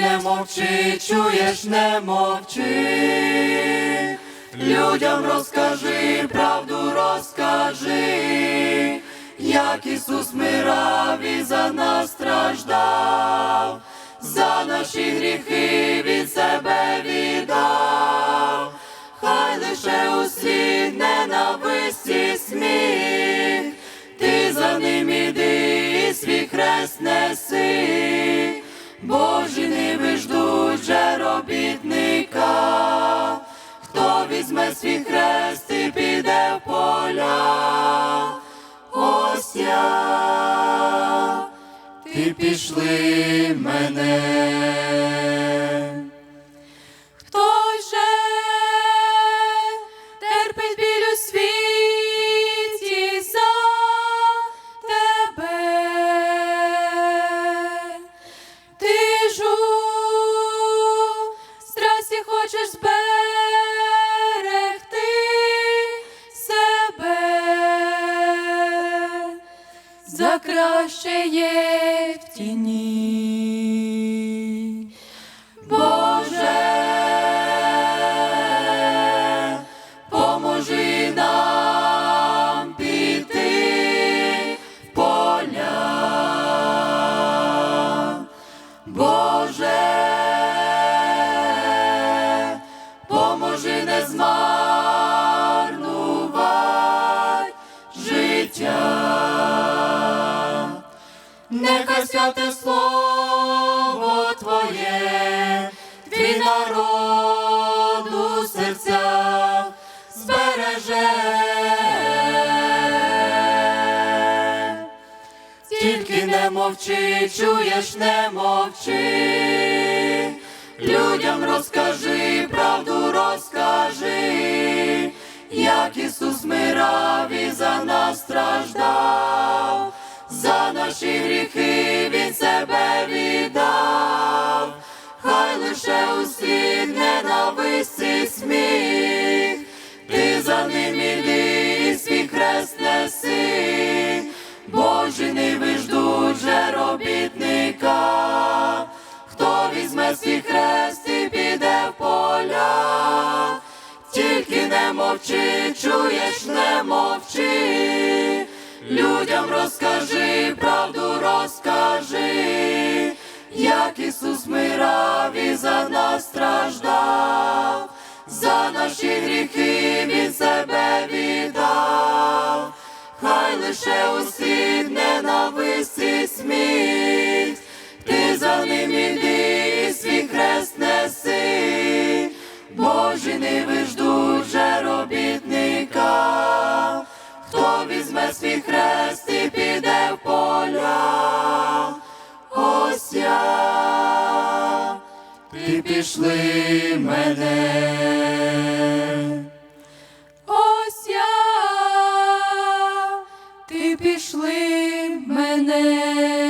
Не мовчи, чуєш, не мовчи. Людям розкажи, правду розкажи, як Ісус мирав і за нас страждав, за наші гріхи від себе віддав, хай лише усі ненависті сміх, ти за ним іди і свій хрест неси, візьме свій хрест і піде в поля. Ось я, ти пішли мене. Краще є в тіні. Боже, поможи нам піти в поля. Боже, святе слово Твоє, твій народу серця збереже. Тільки не мовчи, чуєш, не мовчи. Людям розкажи, правду розкажи, як Ісус мирав і за нас страждав, за наші гріхи Він себе віддав, хай лише усіх ненависті сміх, ти за ним іди і свій хрест неси. Божі ниви ждуть же робітника, хто візьме свій хрест і піде в поля, тільки не мовчи, чуєш, не мовчи, людям розкажи, як Ісус мирав і за нас страждав, за наші гріхи Він себе віддав. Хай лише усіх ненависті ти пішли мене. Ось я, ти пішли мене.